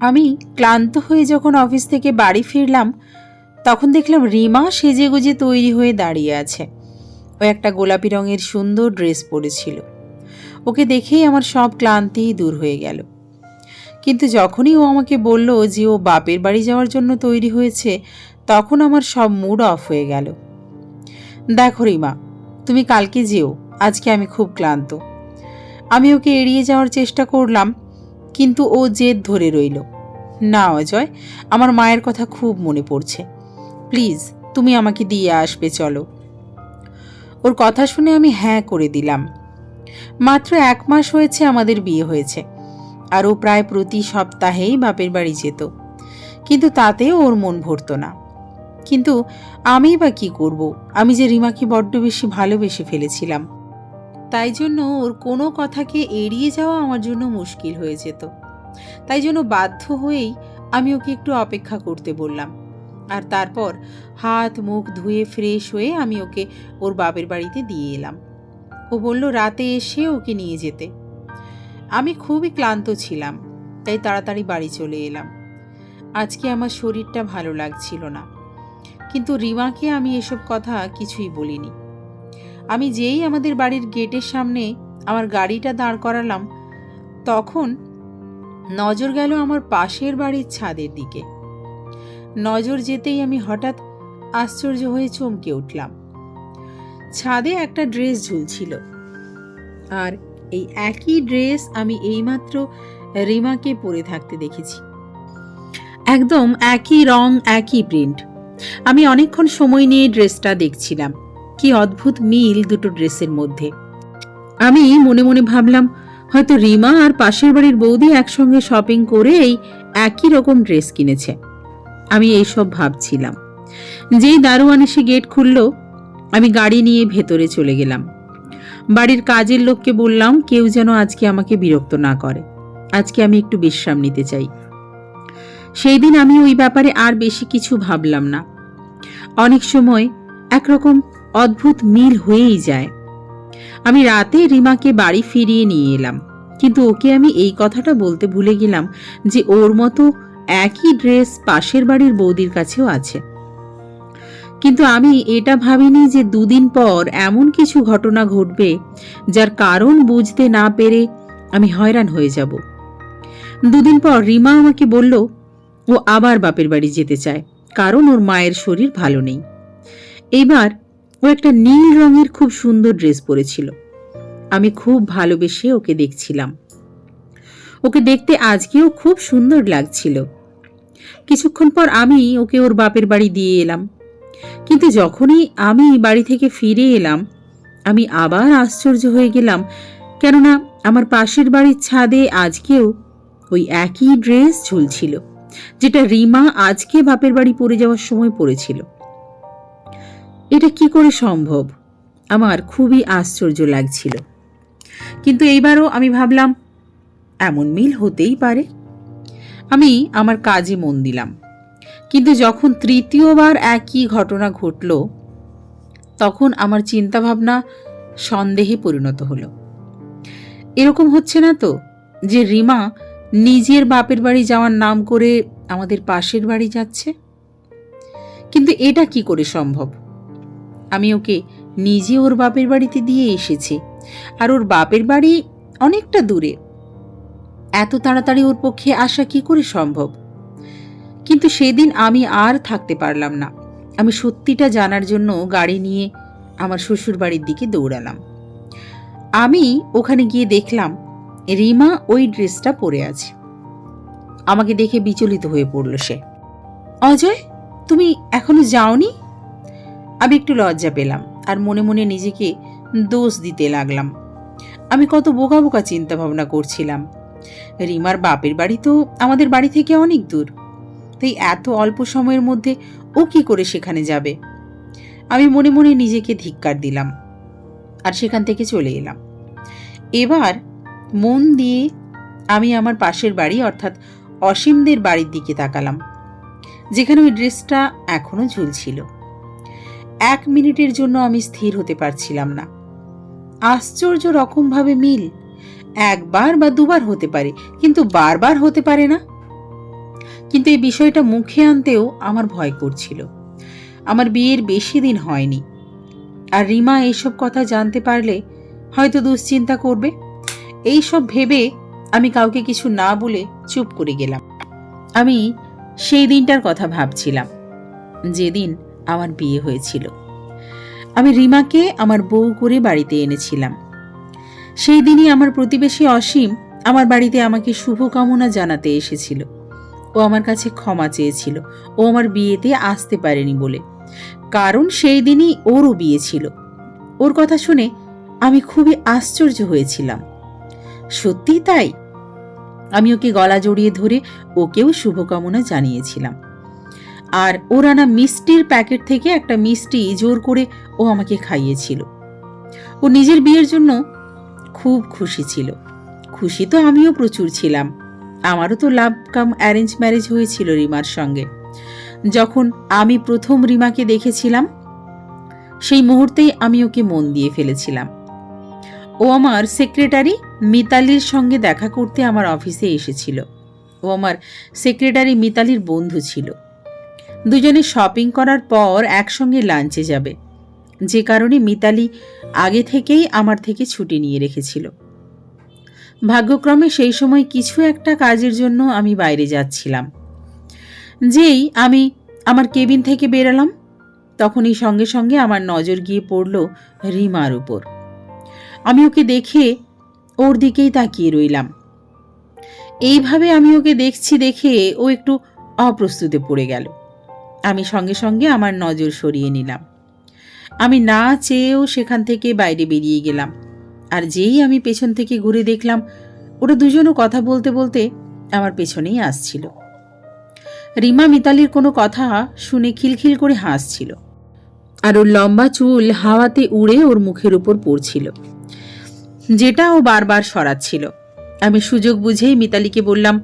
আমি ক্লান্ত হয়ে যখন অফিস থেকে বাড়ি ফিরলাম, তখন দেখলাম রিমা সেজে গুজে তৈরি হয়ে দাঁড়িয়ে আছে। ও একটা গোলাপি রঙের সুন্দর ড্রেস পরেছিল। ওকে দেখেই আমার সব ক্লান্তিই দূর হয়ে গেল। কিন্তু যখনই ও আমাকে বলল যে ও বাপের বাড়ি যাওয়ার জন্য তৈরি হয়েছে, তখন আমার সব মুড অফ হয়ে গেল। দেখো রিমা, তুমি কালকে যেও, আজকে আমি খুব ক্লান্ত। আমি ওকে এড়িয়ে যাওয়ার চেষ্টা করলাম কিন্তু ও জেদ ধরে রইল। না, অজয়, আমার মায়ের কথা খুব মনে পড়ছে। প্লিজ, তুমি আমাকে দিয়ে আসবে, চলো। ওর কথা শুনে আমি হ্যাঁ করে দিলাম। মাত্র এক মাস হয়েছে আমাদের বিয়ে হয়েছে, আর ও প্রায় প্রতি সপ্তাহেই বাপের বাড়ি যেত। কিন্তু তাতেও ওর মন ভরতো না। কিন্তু আমি বা কি করব? আমি যে রিমাকে বড্ড বেশি ভালোবেসে ফেলেছিলাম। তাই জন্য ওর কোনো কথাকে এড়িয়ে যাওয়া আমার জন্য মুশকিল হয়ে যেত। তাই জন্য বাধ্য হয়েই আমি ওকে একটু অপেক্ষা করতে বললাম। আর তারপর হাত, মুখ ধুয়ে ফ্রেশ হয়ে আমি ওকে ওর বাপের বাড়িতে দিয়ে এলাম। ও বলল, রাতে এসে ওকে নিয়ে যেতে। আমি খুবই ক্লান্ত ছিলাম, তাই তাড়াতাড়ি বাড়ি চলে এলাম। আজকে আমার শরীরটা ভালো লাগছিল না। কিন্তু রিমাকে আমি এসব কথা কিছুই বলিনি। আমি যেই আমাদের বাড়ির গেটের সামনে আমার গাড়িটা দাঁড় করালাম, তখন নজর গেল আমার পাশের বাড়ির ছাদের দিকে। নজর যেতেই আমি হঠাৎ আশ্চর্য হয়ে চমকে উঠলাম। ছাদে একটা ড্রেস ঝুলছিল। আর এই একই ড্রেস আমি এইমাত্র রিমাকে পরে থাকতে দেখেছি। একদম একই রং, একই প্রিন্ট। আমি অনেকক্ষণ সময় নিয়ে ড্রেসটা দেখছিলাম। কি অদ্ভুত মিল দুটো ড্রেসের মধ্যে। আমি মনে মনে ভাবলাম, হয়তো রিমা আর পাশের বাড়ির বৌদি একসঙ্গে শপিং করে এই একই রকম ড্রেস কিনেছে। আমি এইসব ভাবছিলাম। যেই দারোয়ান এসে গেট খুলল, আমি গাড়ি নিয়ে ভেতরে চলে গেলাম। বাড়ির কাজের লোককে বললাম, কেউ যেন আজকে আমাকে বিরক্ত না করে। আজকে আমি একটু বিশ্রাম নিতে চাই। সেই দিন আমি ওই ব্যাপারে আর বেশি কিছু ভাবলাম না। অনেক সময় একরকম অদ্ভুত মিল হয়েই যায়। আমি রাতে রিমাকে বাড়ি ফিরিয়ে নিয়ে এলাম। কিন্তু ওকে আমি এই কথাটা বলতে ভুলে গেলাম যে ওর মতো একই ড্রেস পাশের বাড়ির বৌদির কাছেও আছে। কিন্তু আমি এটা ভাবিনি যে দুদিন পর এমন কিছু ঘটনা ঘটবে যার কারণ বুঝতে না পেরে আমি হয়রান হয়ে যাব। দুদিন পর রিমা আমাকে বলল, ও আবার বাপের বাড়ি যেতে চায়, কারণ ওর মায়ের শরীর ভালো নেই। এইবার ও একটা নীল রঙের খুব সুন্দর ড্রেস পরেছিল। আমি খুব ভালোবেসে ওকে দেখছিলাম। ওকে দেখতে আজকেও খুব সুন্দর লাগছিল। কিছুক্ষণ পর আমি ওকে ওর বাপের বাড়ি দিয়ে এলাম। কিন্তু যখনই আমি বাড়ি থেকে ফিরে এলাম, আমি আবার আশ্চর্য হয়ে গেলাম, কেননা আমার পাশের বাড়ির ছাদে আজকেও ওই একই ড্রেস ঝুলছিল, যেটা রিমা আজকে বাপের বাড়ি পরে যাওয়ার সময় পড়েছিল এটা কি করে সম্ভব? আমার খুবই আশ্চর্য লাগছিল। কিন্তু এইবারও আমি ভাবলাম, এমন মিল হতেই পারে। আমি আমার কাজে মন দিলাম। কিন্তু যখন তৃতীয়বার একই ঘটনা ঘটল, তখন আমার চিন্তাভাবনা সন্দেহে পরিণত হলো। এরকম হচ্ছে না তো যে রিমা নিজের বাপের বাড়ি যাওয়ার নাম করে আমাদের পাশের বাড়ি যাচ্ছে? কিন্তু এটা কি করে সম্ভব? আমি ওকে নিজে ওর বাপের বাড়িতে দিয়ে এসেছি, আর ওর বাপের বাড়ি অনেকটা দূরে। এত তাড়াতাড়ি ওর পক্ষে আসা কি করে সম্ভব? কিন্তু সেদিন আমি আর থাকতে পারলাম না। আমি সত্যিটা জানার জন্য গাড়ি নিয়ে আমার শ্বশুর বাড়ির দিকে দৌড়ালাম। আমি ওখানে গিয়ে দেখলাম রিমা ওই ড্রেসটা পরে আছে। আমাকে দেখে বিচলিত হয়ে পড়ল সে। অজয়, তুমি এখনও যাওনি? আমি একটু লজ্জা পেলাম আর মনে মনে নিজেকে দোষ দিতে লাগলাম। আমি কত বোকা বোকা চিন্তা ভাবনা করছিলাম। রিমার বাপের বাড়ি তো আমাদের বাড়ি থেকে অনেক দূর। তাই এত অল্প সময়ের মধ্যে ও কি করে সেখানে যাবে? আমি মনে মনে নিজেকে ধিক্কার দিলাম আর সেখান থেকে চলে এলাম। এবার মন দিয়ে আমি আমার পাশের বাড়ি অর্থাৎ অসীমদের বাড়ির দিকে তাকালাম, যেখানে ওই ড্রেসটা এখনও ঝুলছিল। এক মিনিটের জন্য আমি স্থির হতে পারছিলাম না। আশ্চর্য রকমভাবে মিল। একবার বা দুবার হতে পারে, কিন্তু বারবার হতে পারে না। কিন্তু এই বিষয়টা মুখে আনতেও আমার ভয় করছিল। আমার বিয়ের বেশি দিন হয়নি। আর রিমা এইসব কথা জানতে পারলে হয়তো দুশ্চিন্তা করবে। এই সব ভেবে আমি কাউকে কিছু না বলে চুপ করে গেলাম। আমি সেই দিনটার কথা ভাবছিলাম। যেদিন আমার বিয়ে হয়েছিল। আমি রিমাকে আমার বউ করে বাড়িতে এনেছিলাম। সেই দিনই আমার প্রতিবেশী অসীম আমার বাড়িতে আমাকে শুভকামনা জানাতে এসেছিল। ও আমার কাছে ক্ষমা চেয়েছিল। ও আমার বিয়েতে আসতে পারেনি বলে। কারণ সেই দিনই ওরও বিয়ে ছিল। ওর কথা শুনে আমি খুবই আশ্চর্য হয়েছিলাম। সত্যি তাই? আমি ওকে গলা জড়িয়ে ধরে ওকেও শুভকামনা জানিয়েছিলাম। আর ওর আনা মিষ্টির প্যাকেট থেকে একটা মিষ্টি জোর করে ও আমাকে খাইয়েছিল। ও নিজের বিয়ের জন্য খুব খুশি ছিল। খুশি তো আমিও প্রচুর ছিলাম। আমারও তো লাভ কাম অ্যারেঞ্জ ম্যারেজ হয়েছিল রিমার সঙ্গে। যখন আমি প্রথম রিমাকে দেখেছিলাম, সেই মুহূর্তেই আমি ওকে মন দিয়ে ফেলেছিলাম। ও আমার সেক্রেটারি মিতালির সঙ্গে দেখা করতে আমার অফিসে এসেছিল। ও আমার সেক্রেটারি মিতালির বন্ধু ছিল। দুজনে শপিং করার পর একসঙ্গে লাঞ্চে যাবে। যে কারণে মিতালি আগে থেকেই আমার থেকে ছুটি নিয়ে রেখেছিল। ভাগ্যক্রমে সেই সময় কিছু একটা কাজের জন্য আমি বাইরে যাচ্ছিলাম। যেই আমি আমার কেবিন থেকে বেরালাম, তখনই সঙ্গে সঙ্গে আমার নজর গিয়ে পড়ল রিমার উপর। আমি ওকে দেখে ওর দিকেই তাকিয়ে রইলাম। এইভাবে আমি ওকে দেখছি দেখে ও একটু অপ্রস্তুতে পড়ে গেল। আমি সঙ্গে সঙ্গে আমার নজর সরিয়ে নিলাম। আমি না চেয়েও সেখান থেকে বাইরে বেরিয়ে গেলাম। আর যেই আমি পেছন থেকে ঘুরে দেখলাম, ওরা দুজনও কথা বলতে বলতে আমার পেছনেই আসছিল। রিমা মিতালির কোনো কথা শুনে খিলখিল করে হাসছিল। আর ওর লম্বা চুল হাওয়াতে উড়ে ওর মুখের উপর পড়ছিল। যেটা ও বারবার সরাচ্ছিল। আমি সুযোগ বুঝেই মিতালিকে বললাম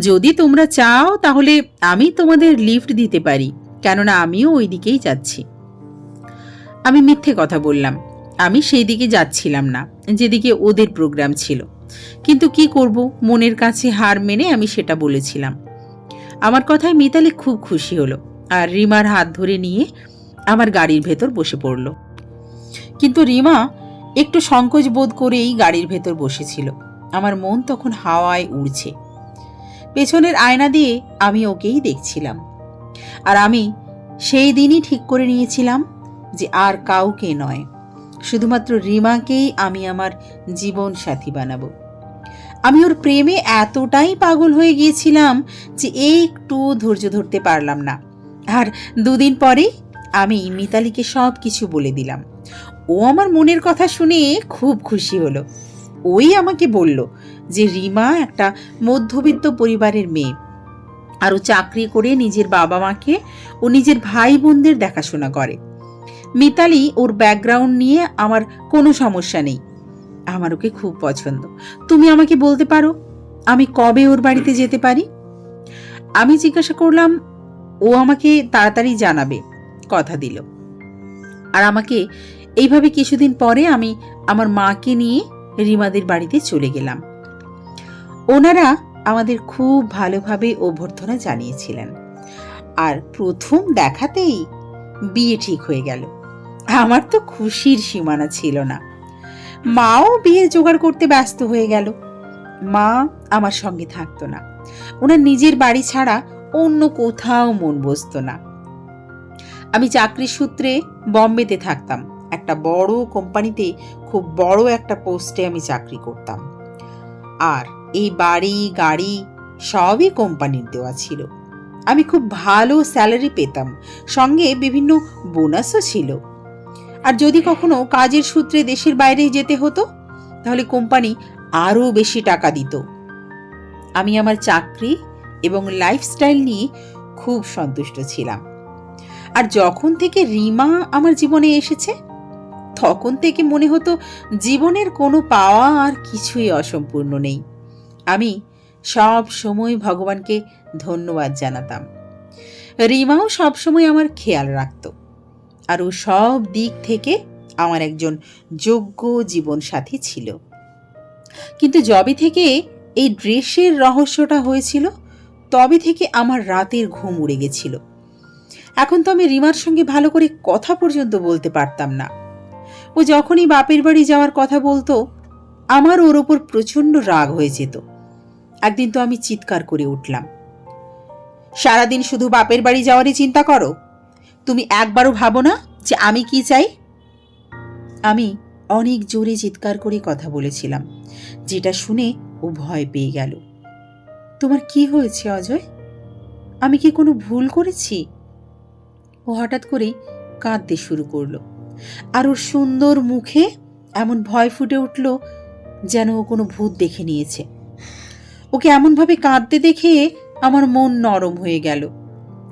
যদি তোমরা চাও, তাহলে আমি তোমাদের লিফট দিতে পারি, কেননা আমিও ওই দিকেই যাচ্ছি। আমি মিথ্যে কথা বললাম। আমি সেই দিকে যাচ্ছিলাম না, যেদিকে ওদের প্রোগ্রাম ছিল। কিন্তু কি করব? মনের কাছে হার মেনে আমি সেটা বলেছিলাম। আমার কথায় মিতালি খুব খুশি হলো আর রিমার হাত ধরে নিয়ে আমার গাড়ির ভেতর বসে পড়ল। কিন্তু রিমা একটু সংকোচ বোধ করেই গাড়ির ভেতর বসেছিল। আমার মন তখন হাওয়ায় উড়ছে। পেছনের আয়না দিয়ে আমি ওকেই দেখছিলাম। আর আমি সেই দিনই ঠিক করে নিয়েছিলাম যে আর কাউকে নয়, শুধুমাত্র রিমাকেই আমি আমার জীবন সাথী বানাবো। আমি ওর প্রেমে এতটাই পাগল হয়ে গিয়েছিলাম যে একটু ধৈর্য ধরতে পারলাম না। আর দুদিন পরে আমি মিতালিকে সব কিছু বলে দিলাম। ও আমার মনের কথা শুনে খুব খুশি হলো। ওই আমাকে বলল যে রিমা একটা মধ্যবিত্ত পরিবারের মেয়ে। আরও চাকরি করে নিজের বাবা মাকে ও নিজের ভাই বোনদের দেখাশোনা করে। মিতালি ওর ব্যাকগ্রাউন্ড নিয়ে আমার কোনো সমস্যা নেই। আমার ওকে খুব পছন্দ। তুমি আমাকে বলতে পারো, আমি কবে ওর বাড়িতে যেতে পারি? আমি জিজ্ঞাসা করলাম, ও আমাকে তাড়াতাড়ি জানাবে, কথা দিল। আর আমাকে এইভাবে কিছুদিন পরে আমি আমার মাকে নিয়ে রিমাদের বাড়িতে চলে গেলাম। ওনারা আমাদের খুব ভালোভাবে অভ্যর্থনা জানিয়েছিলেন। আর প্রথম দেখাতেই বিয়ে ঠিক হয়ে গেল। আমার তো খুশির সীমানা ছিল না। মাও বিয়ে জোগাড় করতে ব্যস্ত হয়ে গেল। মা আমার সঙ্গে থাকতো না। ওনার নিজের বাড়ি ছাড়া অন্য কোথাও মন বসতো না। আমি চাকরির সূত্রে বম্বেতে থাকতাম। একটা বড় কোম্পানিতে খুব বড় একটা পোস্টে আমি চাকরি করতাম। আর এই বাড়ি, গাড়ি সবই কোম্পানির দেওয়া ছিল। আমি খুব ভালো স্যালারি পেতাম, সঙ্গে বিভিন্ন বোনাসও ছিল। আর যদি কখনো কাজের সূত্রে দেশের বাইরে যেতে হতো, তাহলে কোম্পানি আরও বেশি টাকা দিত। আমি আমার চাকরি এবং লাইফস্টাইল নিয়ে খুব সন্তুষ্ট ছিলাম। আর যখন থেকে রিমা আমার জীবনে এসেছে তখন থেকে মনে হতো জীবনের কোনো পাওয়া আর কিছুই অসম্পূর্ণ নেই। আমি সব সময় ভগবানকে ধন্যবাদ জানাতাম। রিমাও সব সময় আমার খেয়াল রাখত আর ও সব দিক থেকে আমার একজন যোগ্য জীবনসাথী ছিল। কিন্তু জবে থেকে এই ড্রেসের রহস্যটা হয়েছিল, তবে থেকে আমার রাতের ঘুম উড়ে গেছিল। এখন তো আমি রিমার সঙ্গে ভালো করে কথা পর্যন্ত বলতে পারতাম না। ও যখনই বাপের বাড়ি যাওয়ার কথা বলতো, আমার ওর ওপর প্রচণ্ড রাগ হয়ে যেত। একদিন তো আমি চিৎকার করে উঠলাম। সারাদিন শুধু বাপের বাড়ি যাওয়ারই চিন্তা করো? তুমি একবারও ভাবো না যে আমি কি চাই? আমি অনেক জোরে চিৎকার করে কথা বলেছিলাম, যেটা শুনে ও ভয় পেয়ে গেল। তোমার কি হয়েছে, অজয়? আমি কি কোনো ভুল করেছি? ও হঠাৎ করেই কাঁদতে শুরু করল। আর ওর সুন্দর মুখে এমন ভয় ফুটে উঠল যেন ও কোনো ভূত দেখে নিয়েছে। ওকে এমনভাবে কাঁদতে দেখে আমার মন নরম হয়ে গেল।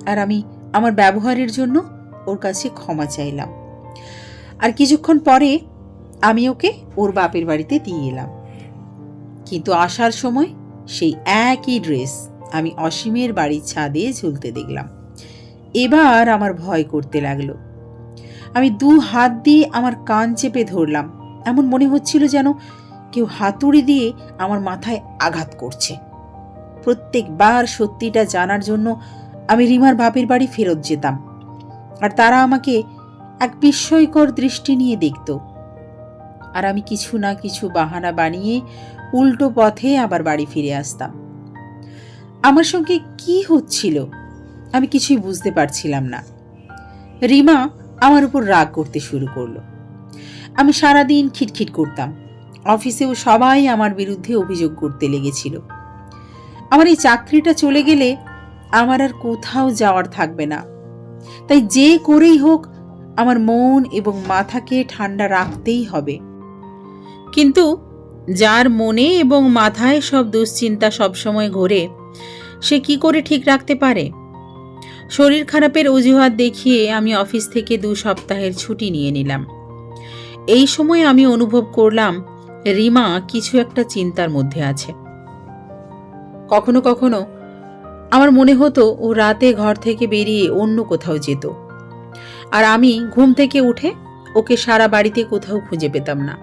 আর আমি আমার ব্যবহারের জন্য ওর কাছে ক্ষমা চাইলাম। আর কিছুক্ষণ পরে আমি ওকে ওর বাপের বাড়িতে দিয়ে এলাম। কিন্তু আসার সময় সেই একই ড্রেস আমি অসীমের বাড়ির ছাদে ঝুলতে দেখলাম। এবার আমার ভয় করতে লাগল। আমি দু হাত দিয়ে আমার কান চেপে ধরলাম। এমন মনে হচ্ছিল যেন কেউ হাতুড়ি দিয়ে আমার মাথায় আঘাত করছে। প্রত্যেকবার সত্যিটা জানার জন্য আমি রিমার বাপের বাড়ি ফেরত যেতাম। আর তারা আমাকে এক বিস্ময়কর দৃষ্টি নিয়ে দেখত। আর আমি কিছু না কিছু বাহানা বানিয়ে উল্টো পথে আবার বাড়ি ফিরে আসতাম। আমার সঙ্গে কি হচ্ছিল আমি কিছুই বুঝতে পারছিলাম না। রিমা আমার উপর রাগ করতে শুরু করল। আমি সারাদিন খিটখিট করতাম। অফিসেও সবাই আমার বিরুদ্ধে অভিযোগ করতে লেগেছিল। আমার এই চাকরিটা চলে গেলে আমার আর কোথাও যাওয়ার থাকবে না। তাই যে করেই হোক, আমার মন এবং মাথাকে ঠান্ডা রাখতেই হবে। কিন্তু যার মনে এবং মাথায় সব দুশ্চিন্তা সবসময় ঘোরে, সে কি করে ঠিক রাখতে পারে? শরীর খারাপের অজুহাত দেখিয়ে আমি অফিস থেকে দু সপ্তাহের ছুটি নিয়ে নিলাম। এই সময় আমি অনুভব করলাম, রিমা কিছু একটা চিন্তার মধ্যে আছে। কখনো কখনো আমার মনে হতো ও রাতে ঘর থেকে বেরিয়ে অন্য কোথাও যেত। আর আমি ঘুম থেকে উঠে ওকে সারা বাড়িতে কোথাও খুঁজে পেতাম না।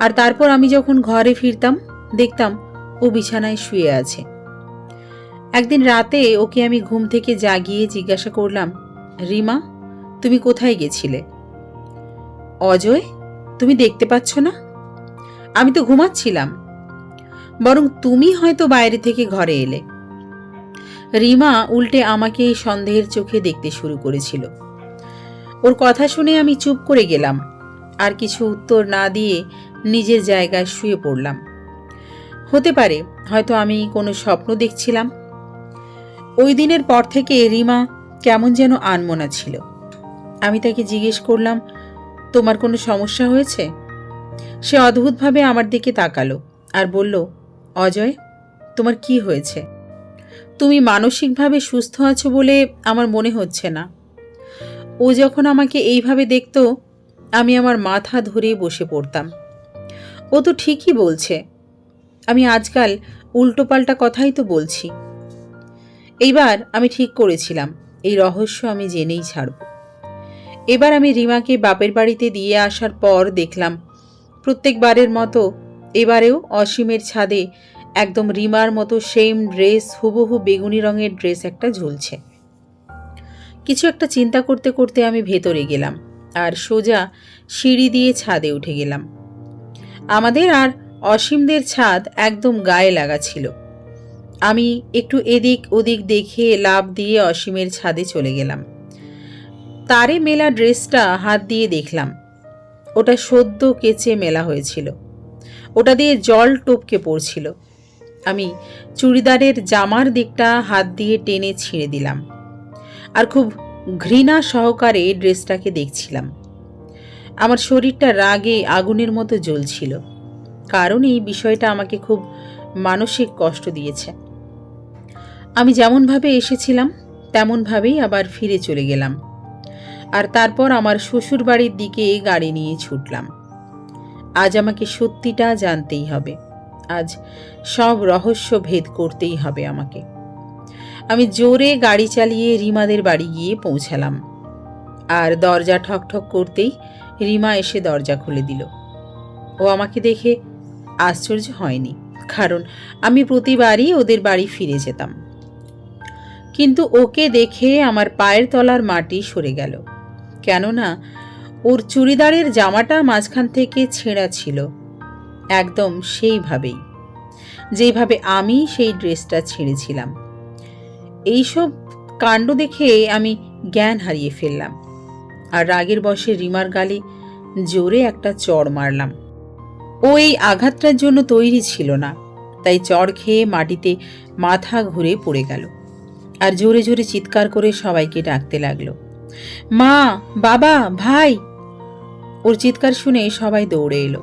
আর তারপর আমি যখন ঘরে ফিরতাম, দেখতাম ও বিছানায় শুয়ে আছে। একদিন রাতে ওকে আমি ঘুম থেকে জাগিয়ে জিজ্ঞাসা করলাম, রিমা, তুমি কোথায় গেছিলে? অজয়, তুমি দেখতে পাচ্ছ না? আমি তো ঘুমাচ্ছিলাম। বরং তুমি হয়তো বাইরে থেকে ঘরে এলে। রিমা উল্টে আমাকে সন্দেহের চোখে দেখতে শুরু করেছিল। ওর কথা শুনে আমি চুপ করে গেলাম, আর কিছু উত্তর না দিয়ে নিজের জায়গায় শুয়ে পড়লাম। হতে পারে, হয়তো আমি কোনো স্বপ্ন দেখছিলাম ওই দিনের পর থেকে রিমা কেমন যেন আনমনা ছিল। আমি তাকে জিজ্ঞেস করলাম, তোমার কোনো সমস্যা হয়েছে? সে অদ্ভুতভাবে আমার দিকে তাকালো আর বলল, অজয়, তোমার কি হয়েছে? তুমি মানসিকভাবে সুস্থ আছো বলে আমার মনে হচ্ছে না। ও যখন আমাকে এইভাবে দেখত, আমি আমার মাথা ধরে বসে পড়তাম। ও তো ঠিকই বলছে। আমি আজকাল উল্টোপাল্টা কথাই তো বলছি। এইবার আমি ঠিক করেছিলাম, এই রহস্য আমি জেনেই ছাড়ব। এবার আমি রিমাকে বাপের বাড়িতে দিয়ে আসার পর দেখলাম, প্রত্যেকবারের মতো এবারেও অসীমের ছাদে একদম রিমার মতো সেম ড্রেস, হুবহু বেগুনি রঙের ড্রেস একটা ঝুলছে। কিছু একটা চিন্তা করতে করতে আমি ভেতরে গেলাম আর সোজা সিঁড়ি দিয়ে ছাদে উঠে গেলাম। আমাদের আর অসীমদের ছাদ একদম গায়ে লাগা ছিল। আমি একটু এদিক ওদিক দেখে লাভ দিয়ে অসীমের ছাদে চলে গেলাম। তারে মেলা ড্রেসটা হাত দিয়ে দেখলাম। ওটা সদ্য কেচে মেলা হয়েছিল। ওটা দিয়ে জল টপকে পড়ছিল। আমি চুড়িদারের জামার দিকটা হাত দিয়ে টেনে ছিঁড়ে দিলাম আর খুব ঘৃণা সহকারে ড্রেসটাকে দেখছিলাম। আমার শরীরটা রাগে আগুনের মতো জ্বলছিল। কারণ এই বিষয়টা আমাকে খুব মানসিক কষ্ট দিয়েছে। আমি যেমনভাবে এসেছিলাম, তেমনভাবেই আবার ফিরে চলে গেলাম। আর তারপর আমার শ্বশুর বাড়ির দিকে গাড়ি নিয়ে ছুটলাম। আজ আমাকে সত্যিটা জানতেই হবে। আজ সব রহস্য ভেদ করতেই হবে আমাকে। আমি জোরে গাড়ি চালিয়ে রিমাদের বাড়ি গিয়ে পৌঁছালাম। আর দরজা ঠকঠক করতেই রিমা এসে দরজা খুলে দিল। ও আমাকে দেখে আশ্চর্য হয়নি, কারণ আমি প্রতিবারই ওদের বাড়ি ফিরে যেতাম। কিন্তু ওকে দেখে আমার পায়ের তলার মাটি সরে গেল। কেননা, ওর চুড়িদারের জামাটা মাঝখান থেকে ছেঁড়া ছিল। একদম সেইভাবেই। যেভাবে আমি সেই ড্রেসটা ছেড়েছিলাম। এইসব কাণ্ড দেখে আমি জ্ঞান হারিয়ে ফেললাম। আর রাগের বসে রিমার গালে জোরে একটা চড় মারলাম। ও এই আঘাতটার জন্য তৈরি ছিল না, তাই চড় খেয়ে মাটিতে মাথা ঘুরে পড়ে গেল। আর জোরে জোরে চিৎকার করে সবাইকে ডাকতে লাগল। মা, বাবা, ভাই। ওর চিৎকার শুনে সবাই দৌড়ে এলো।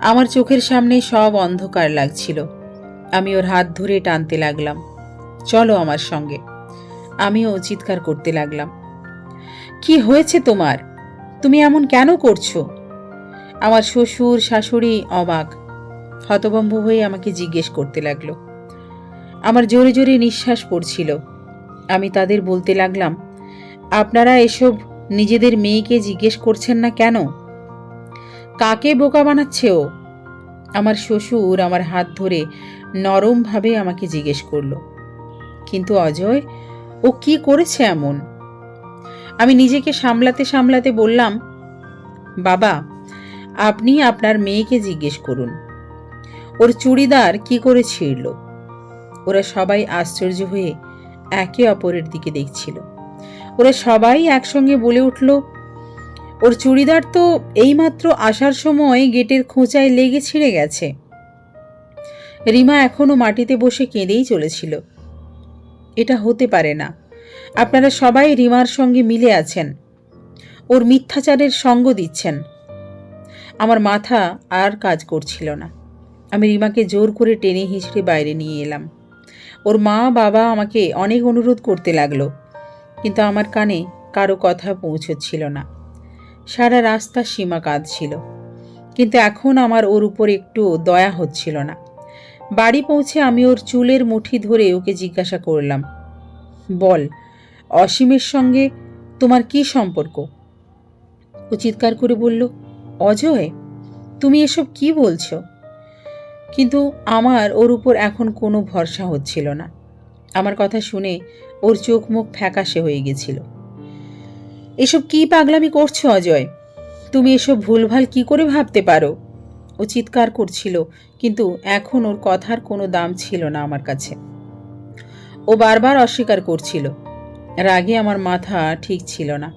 আমার চোখের সামনে সব অন্ধকার লাগছিল। আমি ওর হাত ধরে টানতে লাগলাম। চলো আমার সঙ্গে। আমিও চিৎকার করতে লাগলাম। কি হয়েছে তোমার? তুমি এমন কেন করছ? আমার শ্বশুর, শাশুড়ি অবাক। হতভম্ব হয়ে আমাকে জিজ্ঞেস করতে লাগল। আমার জোরে জোরে নিঃশ্বাস পড়ছিল। আমি তাদের বলতে লাগলাম, আপনারা এসব নিজেদের মেয়েকে জিজ্ঞেস করছেন না কেন? কাকে বোকা বানাচ্ছে ও? আমার শ্বশুর আমার হাত ধরে নরমভাবে আমাকে জিজ্ঞেস করল, কিন্তু অজয়, ও কি করেছে এমন? আমি নিজেকে সামলাতে সামলাতে বললাম, বাবা, আপনি আপনার মেয়েকে জিজ্ঞেস করুন। ওর চুড়িদার কি করে ছিঁড়ল? ওরা সবাই আশ্চর্য হয়ে একে অপরের দিকে দেখছিল। ওরা সবাই একসঙ্গে বলে উঠল, ওর চুড়িদার তো এইমাত্র আসার সময় গেটের খোঁচায় লেগে ছিঁড়ে গেছে রিমা এখনও মাটিতে বসে কেঁদেই চলেছিল। এটা হতে পারে না। আপনারা সবাই রিমার সঙ্গে মিলে আছেন। ওর মিথ্যাচারের সঙ্গ দিচ্ছেন। আমার মাথা আর কাজ করছিল না। আমি রিমাকে জোর করে টেনে হিঁচড়ে বাইরে নিয়ে এলাম। ওর মা বাবা আমাকে অনেক অনুরোধ করতে লাগল, কিন্তু আমার কানে কারও কথা পৌঁছচ্ছিল না। সারা রাস্তা সীমা কাঁদছিল, কিন্তু এখন আমার ওর উপর একটু দয়া হচ্ছিল না। বাড়ি পৌঁছে আমি ওর চুলের মুঠি ধরে ওকে জিজ্ঞাসা করলাম, বল, অসীমের সঙ্গে তোমার কি সম্পর্ক? ও চিৎকার করে বলল, অজয়, তুমি এসব কি বলছো? কিন্তু আমার ওর উপর এখন কোনো ভরসা হচ্ছিল না। আমার কথা শুনে ওর চোখ মুখ ফ্যাকাশে হয়ে গেছিল। এসব কি পাগলামি করছ, অজয়? তুমি এসব ভুলভাল কি করে ভাবতে পারো? ও চিৎকার করছিল, কিন্তু এখন ওর কথার কোনো দাম ছিল না আমার কাছে। ও বারবার অস্বীকার করছিল। রাগে আমার মাথা ঠিক ছিল না।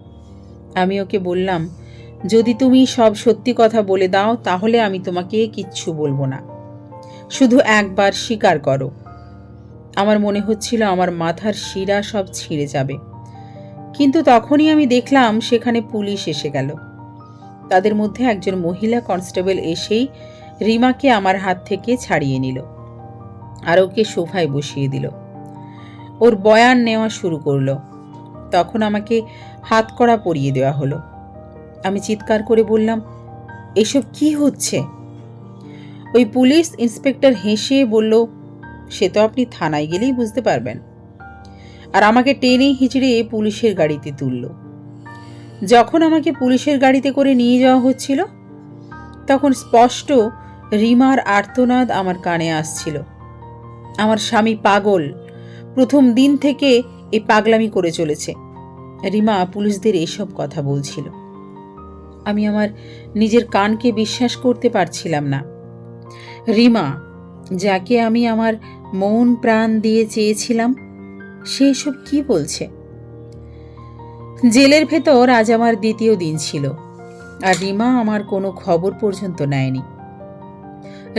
আমি ওকে বললাম, যদি তুমি সব সত্যি কথা বলে দাও, তাহলে আমি তোমাকে কিচ্ছু বলব না। শুধু একবার স্বীকার করো। আমার মনে হচ্ছিল আমার মাথার শিরা সব ছিঁড়ে যাবে। কিন্তু তখনই আমি দেখলাম সেখানে পুলিশ এসে গেল। তাদের মধ্যে একজন মহিলা কনস্টেবল এসেই রিমাকে আমার হাত থেকে ছাড়িয়ে নিল আর ওকে সোফায় বসিয়ে দিল। ওর বয়ান নেওয়া শুরু করল। তখন আমাকে হাত কড়া পরিয়ে দেওয়া হলো। আমি চিৎকার করে বললাম, এসব কি হচ্ছে? ওই পুলিশ ইন্সপেক্টর হেসে বলল, সে তো আপনি থানায় গেলেই বুঝতে পারবেন। আর আমাকে টেনে হিচড়ে পুলিশের গাড়িতে তুলল। যখন আমাকে পুলিশের গাড়িতে করে নিয়ে যাওয়া হচ্ছিল, তখন স্পষ্ট রিমার আর্তনাদ আমার কানে আসছিল। আমার স্বামী পাগল, প্রথম দিন থেকে এই পাগলামি করে চলেছে। রিমা পুলিশদের এইসব কথা বলছিল। আমি আমার নিজের কানকে বিশ্বাস করতে পারছিলাম না। রিমা, যাকে আমি আমার মন প্রাণ দিয়ে চেয়েছিলাম, সে সব কি বলছে? জেলের ভেতর আজ আমার দ্বিতীয় দিন ছিল, আর রিমা আমার কোনো খবর পর্যন্ত নেয়নি।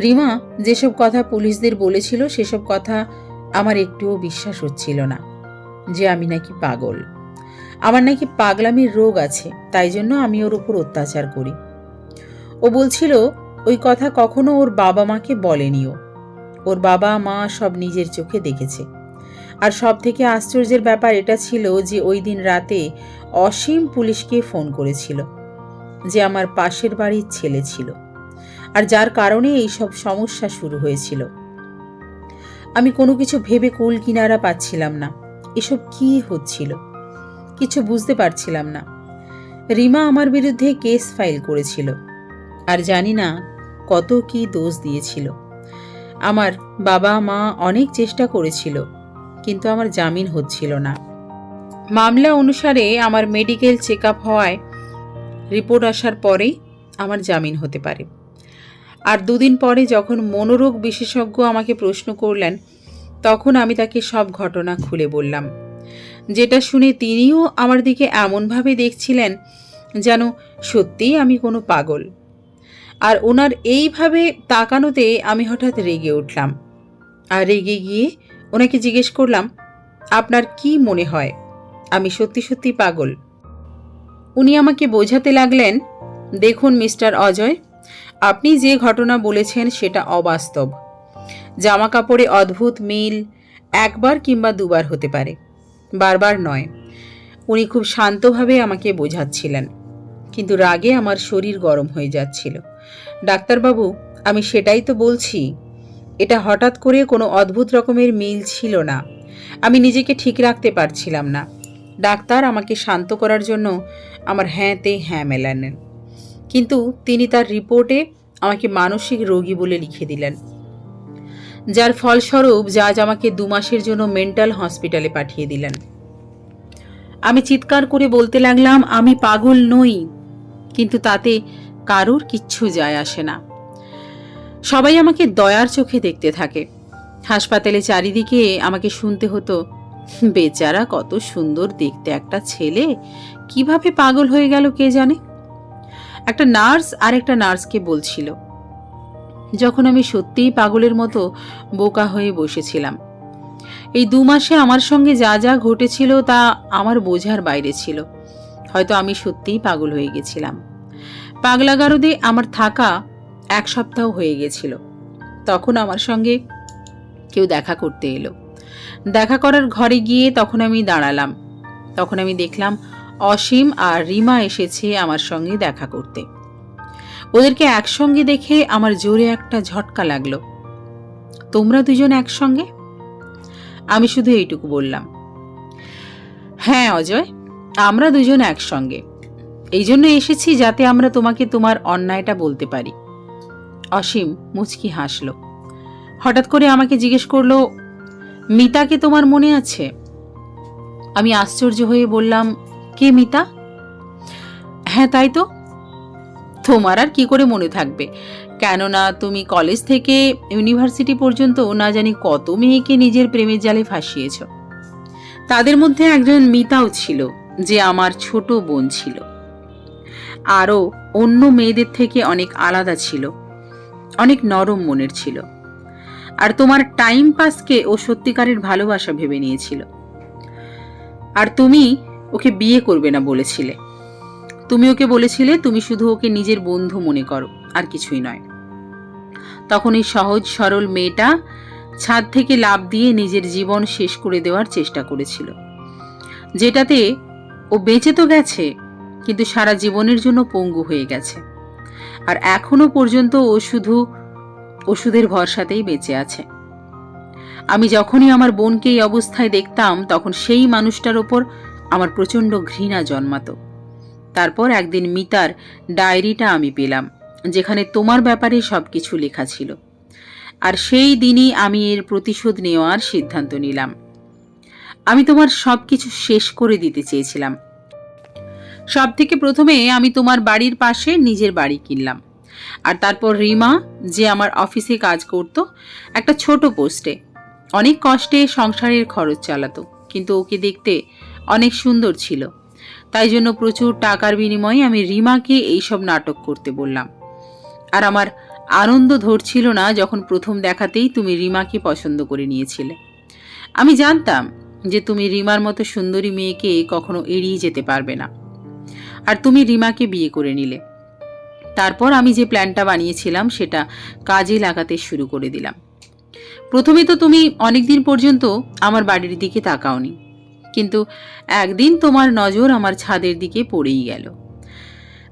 রিমা, যেসব কথা পুলিশদের বলেছিল, সেসব কথা আমার একটুও বিশ্বাস হচ্ছিল না, যে আমি নাকি পাগল। আমার নাকি পাগলামির রোগ আছে, তাই জন্য আমি ওর উপর অত্যাচার করি। ও বলছিল ওই কথা কখনো ওর বাবা মাকে বলেনিও। ওর বাবা মা সব নিজের চোখে দেখেছে। আর সব থেকে আশ্চর্যের ব্যাপার এটা ছিল যে ওই দিন রাতে অসীম পুলিশকে ফোন করেছিল যে আমার পাশের বাড়ির ছেলে ছিল। আর যার কারণে এই সব সমস্যা শুরু হয়েছিল। আমি কোনো কিছু ভেবে কুল কিনারা পাচ্ছিলাম না। এসব কি হচ্ছিল? কিছু বুঝতে পারছিলাম না। রিমা আমার বিরুদ্ধে কেস ফাইল করেছিল। আর জানি না কত কি দোষ দিয়েছিল। আমার বাবা মা অনেক চেষ্টা করেছিল, কিন্তু আমার জামিন হচ্ছিল না। মামলা অনুসারে আমার মেডিকেল চেক আপ হওয়ায় রিপোর্ট আসার পরেই আমার জামিন হতে পারে। আর দুদিন পরে যখন মনোরোগ বিশেষজ্ঞ আমাকে প্রশ্ন করলেন, তখন আমি তাকে সব ঘটনা খুলে বললাম, যেটা শুনে তিনিও আমার দিকে এমনভাবে দেখছিলেন যেন সত্যিই আমি কোনো পাগল। আর ওনার এইভাবে তাকানোতে আমি হঠাৎ রেগে উঠলাম। আর রেগে গিয়ে ওনাকে জিজ্ঞেস করলাম, আপনার কি মনে হয়? আমি সত্যি সত্যি পাগল? উনি আমাকে বোঝাতে লাগলেন, দেখুন মিস্টার অজয়, আপনি যে ঘটনা বলেছেন সেটা অবাস্তব। জামা কাপড়ে অদ্ভুত মিল একবার কিংবা দুবার হতে পারে, বারবার নয়। উনি খুব শান্তভাবে আমাকে বোঝাচ্ছিলেন, কিন্তু রাগে আমার শরীর গরম হয়ে যাচ্ছিল। ডাক্তারবাবু, আমি সেটাই তো বলছি। এটা হঠাৎ করে কোনো অদ্ভুত রকমের মিল ছিল না। আমি নিজেকে ঠিক রাখতে পারছিলাম না। ডাক্তার আমাকে শান্ত করার জন্য আমার হ্যাঁতে হ্যাঁ মেলালেন। কিন্তু তিনি তার রিপোর্টে আমাকে মানসিক রোগী বলে লিখে দিলেন। যার ফলস্বরূপ জাজ আমাকে দু মাসের জন্য মেন্টাল হসপিটালে পাঠিয়ে দিলেন। আমি চিৎকার করে বলতে লাগলাম, আমি পাগল নই। কিন্তু তাতে কারোর কিচ্ছু যায় আসে না। সবাই আমাকে দয়ার চোখে দেখতে থাকে। হাসপাতালে চারিদিকে আমাকে শুনতে হতো, বেচারা কত সুন্দর দেখতে একটা ছেলে, কীভাবে পাগল হয়ে গেল কে জানে? একটা নার্স আর একটা নার্সকে বলছিল। যখন আমি সত্যিই পাগলের মতো বোকা হয়ে বসেছিলাম। এই দু মাসে আমার সঙ্গে যা যা ঘটেছিল তা আমার বোঝার বাইরে ছিল। হয়তো আমি সত্যিই পাগল হয়ে গেছিলাম। পাগলাগারদে আমার থাকা এক সপ্তাহ হয়ে গেছিল। তখন আমার সঙ্গে কেউ দেখা করতে এলো। দেখা করার ঘরে গিয়ে তখন আমি দাঁড়ালাম। তখন আমি দেখলাম অসীম আর রিমা এসেছে আমার সঙ্গে দেখা করতে। ওদেরকে একসঙ্গে দেখে আমার জোরে একটা ঝটকা লাগল। তোমরা দুজন একসঙ্গে? আমি শুধু এইটুকু বললাম। হ্যাঁ অজয়, আমরা দুজন একসঙ্গে। এই জন্য এসেছি যাতে আমরা তোমাকে তোমার অন্যায়টা বলতে পারি। অসীম মুচকি হাসল। হঠাৎ করে আমাকে জিজ্ঞেস করল মিতাকে তোমার মনে আছে? আমি আশ্চর্য হয়ে বললাম, কে মিতা? হ্যাঁ তাই তো। তোমার আর কি করে মনে থাকবে? কেননা তুমি কলেজ থেকে ইউনিভার্সিটি পর্যন্ত না জানি কত মেয়েকে নিজের প্রেমের জালে ফাঁসিয়েছ। তাদের মধ্যে একজন মিতাও ছিল, যে আমার ছোট বোন ছিল। আরও অন্য মেয়েদের থেকে অনেক আলাদা ছিল। অনেক নরম মনের ছিল। আর তোমার টাইম পাসকে ও সত্যিকারের ভালোবাসা ভেবে নিয়েছিল। আর তুমি ওকে বিয়ে করবে না বলেছিলে। তুমি ওকে বলেছিলে, তুমি শুধু ওকে নিজের বন্ধু মনে করো, আর কিছুই নয়। তখন এই সহজ, সরল মেয়েটা ছাদ থেকে লাভ দিয়ে নিজের জীবন শেষ করে দেওয়ার চেষ্টা করেছিল। যেটাতে ও বেঁচে তো গেছে কিন্তু সারা জীবনের জন্য পঙ্গু হয়ে গেছে। আর এখনও পর্যন্ত ও শুধু ওষুধের ভরসাতেই বেঁচে আছে। আমি যখনই আমার বোনকে এই অবস্থায় দেখতাম, তখন সেই মানুষটার ওপর আমার প্রচণ্ড ঘৃণা জন্মাতো। তারপর একদিন মিতার ডায়েরিটা আমি পেলাম, যেখানে তোমার ব্যাপারে সব কিছু লেখা ছিল। আর সেই দিনই আমি এর প্রতিশোধ নেওয়ার সিদ্ধান্ত নিলাম। আমি তোমার সব কিছু শেষ করে দিতে চেয়েছিলাম। সব থেকে প্রথমে আমি তোমার বাড়ির পাশে নিজের বাড়ি কিনলাম। আর তারপর রিমা, যে আমার অফিসে কাজ করত, একটা ছোট পোস্টে। অনেক কষ্টে সংসারের খরচ চালাতো, কিন্তু ওকে দেখতে অনেক সুন্দর ছিল। তাই জন্য প্রচুর টাকার বিনিময়ে আমি রিমাকে এইসব নাটক করতে বললাম। আর আমার আনন্দ ধরছিল না যখন প্রথম দেখাতেই তুমি রিমাকে পছন্দ করে নিয়েছিলে। আমি জানতাম যে তুমি রিমার মতো সুন্দরী মেয়েকে কখনো এড়িয়ে যেতে পারবে না। আর তুমি রিমাকে বিয়ে করে নিলে। তারপর আমি যে প্ল্যানটা বানিয়েছিলাম, সেটা কাজে লাগাতে শুরু করে দিলাম। প্রথমে তো তুমি অনেকদিন পর্যন্ত আমার বাড়ির দিকে তাকাওনি, কিন্তু একদিন তোমার নজর আমার ছাদের দিকে পড়েই গেল।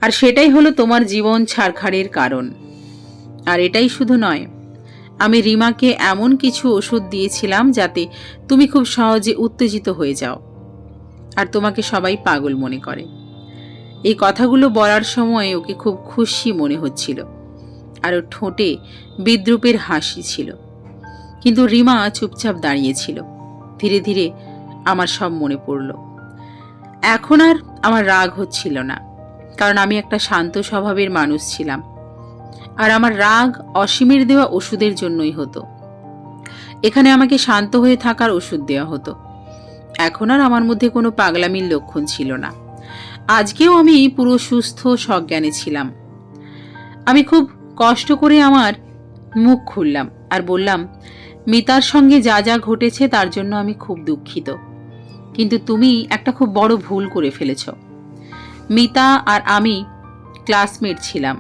আর সেটাই হলো তোমার জীবন ছাড়খাড়ের কারণ। আর এটাই শুধু নয়, আমি রিমাকে এমন কিছু ওষুধ দিয়েছিলাম যাতে তুমি খুব সহজে উত্তেজিত হয়ে যাও। আর তোমাকে সবাই পাগল মনে করে। এই কথাগুলো বলার সময় ওকে খুব খুশি মনে হচ্ছিল। আর ওর ঠোঁটে বিদ্রুপের হাসি ছিল। কিন্তু রিমা চুপচাপ দাঁড়িয়েছিল ধীরে ধীরে আমার সব মনে পড়ল। এখন আর আমার রাগ হচ্ছিল না, কারণ আমি একটা শান্ত স্বভাবের মানুষ ছিলাম। আর আমার রাগ অসীমের দেওয়া ওষুধের জন্যই হতো। এখানে আমাকে শান্ত হয়ে থাকার ওষুধ দেওয়া হতো। এখন আর আমার মধ্যে কোনো পাগলামির লক্ষণ ছিল না। আজকেও আমি পুরো সুস্থ, সজ্ঞানে ছিলাম। আমি খুব কষ্ট করে আমার মুখ খুললাম আর বললাম, মিতার সঙ্গে যা যা ঘটেছে তার জন্য আমি খুব দুঃখিত। কিন্তু তুমি একটা খুব বড় ভুল করে ফেলেছ। মিতা আর আমি ক্লাসমেট ছিলাম।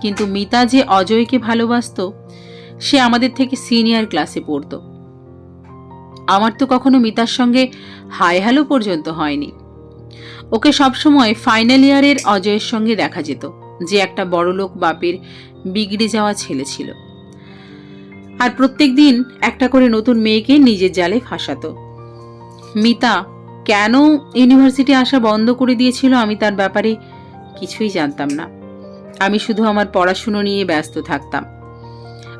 কিন্তু মিতা যে অজয়কে ভালোবাসতো, সে আমাদের থেকে সিনিয়র ক্লাসে পড়তো। আমার তো কখনো মিতার সঙ্গে হাই হ্যালো পর্যন্ত হয়নি। ওকে সবসময় ফাইনাল ইয়ারের অজয়ের সঙ্গে দেখা যেত, যে একটা বড়লোক বাপের বিগড়ে যাওয়া ছেলে ছিল। আর প্রত্যেক দিন একটা করে নতুন মেয়েকে নিজের জালে ফাঁসাতো। মিতা, কেন ইউনিভার্সিটি আসা বন্ধ করে দিয়েছিল আমি তার ব্যাপারে কিছুই জানতাম না। আমি শুধু আমার পড়াশুনো নিয়ে ব্যস্ত থাকতাম।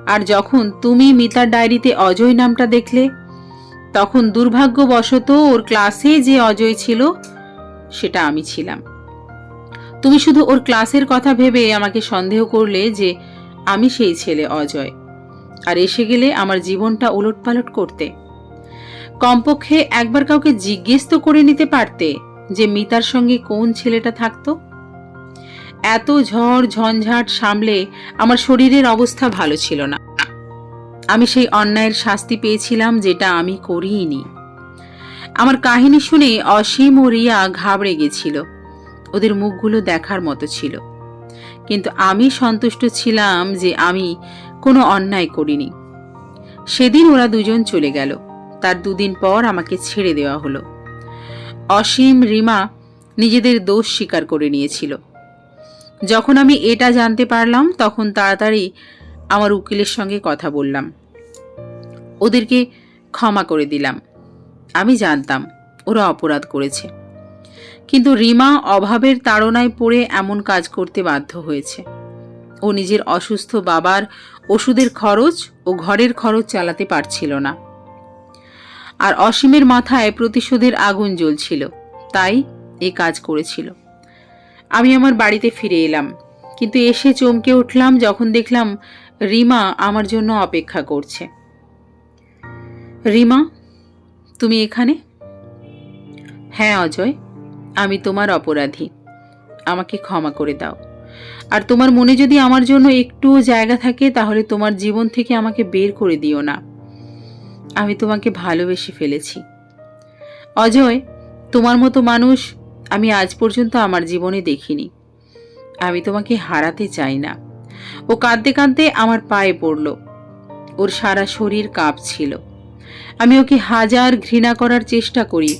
আর যখন তুমি মিতার ডায়েরিতে অজয় নামটা দেখলে, তখন দুর্ভাগ্যবশত ওর ক্লাসে যে অজয় ছিল সেটা আমি ছিলাম। তুমি শুধু ওর ক্লাসের কথা ভেবে আমাকে সন্দেহ করলে যে আমি সেই ছেলে অজয়, আর এসে গেলে আমার জীবনটা ওলটপালট করতে। কমপক্ষে একবার কাউকে জিজ্ঞেস তো করে নিতে পারতে যে মিতার সঙ্গে কোন ছেলেটা থাকতো। এত ঝড় ঝঞ্ঝাট সামলে আমার শরীরের অবস্থা ভালো ছিল না। আমি সেই অন্যায়ের শাস্তি পেয়েছিলাম যেটা আমি করিনি আমার কাহিনী শুনে অসীম ও রিয়া ঘাবড়ে গেছিল। ওদের মুখগুলো দেখার মতো ছিল। কিন্তু আমি সন্তুষ্ট ছিলাম যে আমি কোনো অন্যায় করিনি। সেদিন ওরা দুজন চলে গেল। তার দুদিন পর আমাকে ছেড়ে দেওয়া হলো। অসীম, রিমা নিজেদের দোষ স্বীকার করে নিয়েছিল। যখন আমি এটা জানতে পারলাম, তখন তাড়াতাড়ি আমার উকিলের সঙ্গে কথা বললাম। ওদেরকে ক্ষমা করে দিলাম। আমি জানতাম ওরা অপরাধ করেছে। কিন্তু রিমা অভাবের তাড়নায় পড়ে এমন কাজ করতে বাধ্য হয়েছে। ও নিজের অসুস্থ বাবার ওষুধের খরচ ও ঘরের খরচ চালাতে পারছিল না। আর অসীমের মাথায় প্রতিশোধের আগুন জ্বলছিল, তাই এ কাজ করেছিল। আমি আমার বাড়িতে ফিরে এলাম, কিন্তু এসে চমকে উঠলাম যখন দেখলাম রিমা আমার জন্য অপেক্ষা করছে। রিমা তুমি এখানে? হ্যাঁ অজয়, আমি তোমার অপরাধী। আমাকে ক্ষমা করে দাও। আর তোমার মনে যদি আমার জন্য একটুও জায়গা থাকে, তাহলে তোমার জীবন থেকে আমাকে বের করে দিও না। আমি তোমাকে ভালোবেসে ফেলেছি। অজয়, তোমার মতো মানুষ আমি আজ পর্যন্ত আমার জীবনে দেখিনি। আমি তোমাকে হারাতে চাই না। ও কাঁদতে কাঁদতে আমার পায়ে পড়ল। ওর সারা শরীর কাঁপছিল। আমি ওকে হাজার ঘৃণা করার চেষ্টা করি,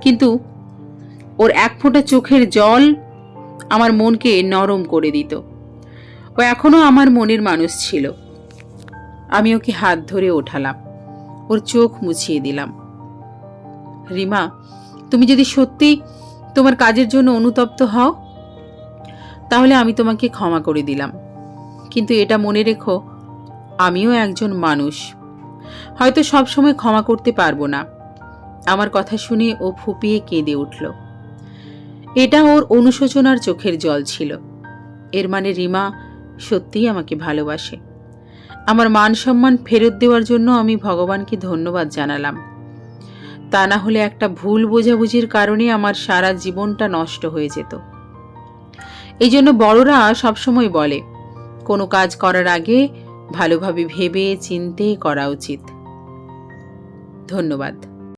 কিন্তু ওর এক ফোঁটা চোখের জল আমার মনকে নরম করে দিত। ও এখনও আমার মনের মানুষ ছিল। আমি ওকে হাত ধরে ওঠালাম। ওর চোখ মুছিয়ে দিলাম। রিমা, তুমি যদি সত্যি তোমার কাজের জন্য অনুতপ্ত হও, তাহলে আমি তোমাকে ক্ষমা করে দিলাম। কিন্তু এটা মনে রেখো, আমিও একজন মানুষ। হয়তো সবসময় ক্ষমা করতে পারব না। আমার কথা শুনে ও ফুপিয়ে কেঁদে উঠল। এটা ওর অনুশোচনার চোখের জল ছিল। এর মানে রিমা সত্যিই আমাকে ভালোবাসে। আমার মান সম্মান ফেরত দেওয়ার জন্য আমি ভগবানকে ধন্যবাদ জানালাম। তা না হলে একটা ভুল বোঝাবুঝির কারণে আমার সারা জীবনটা নষ্ট হয়ে যেত। এই জন্য বড়রা সবসময় বলে, কোনো কাজ করার আগে ভালোভাবে ভেবে চিনতে করা উচিত। ধন্যবাদ।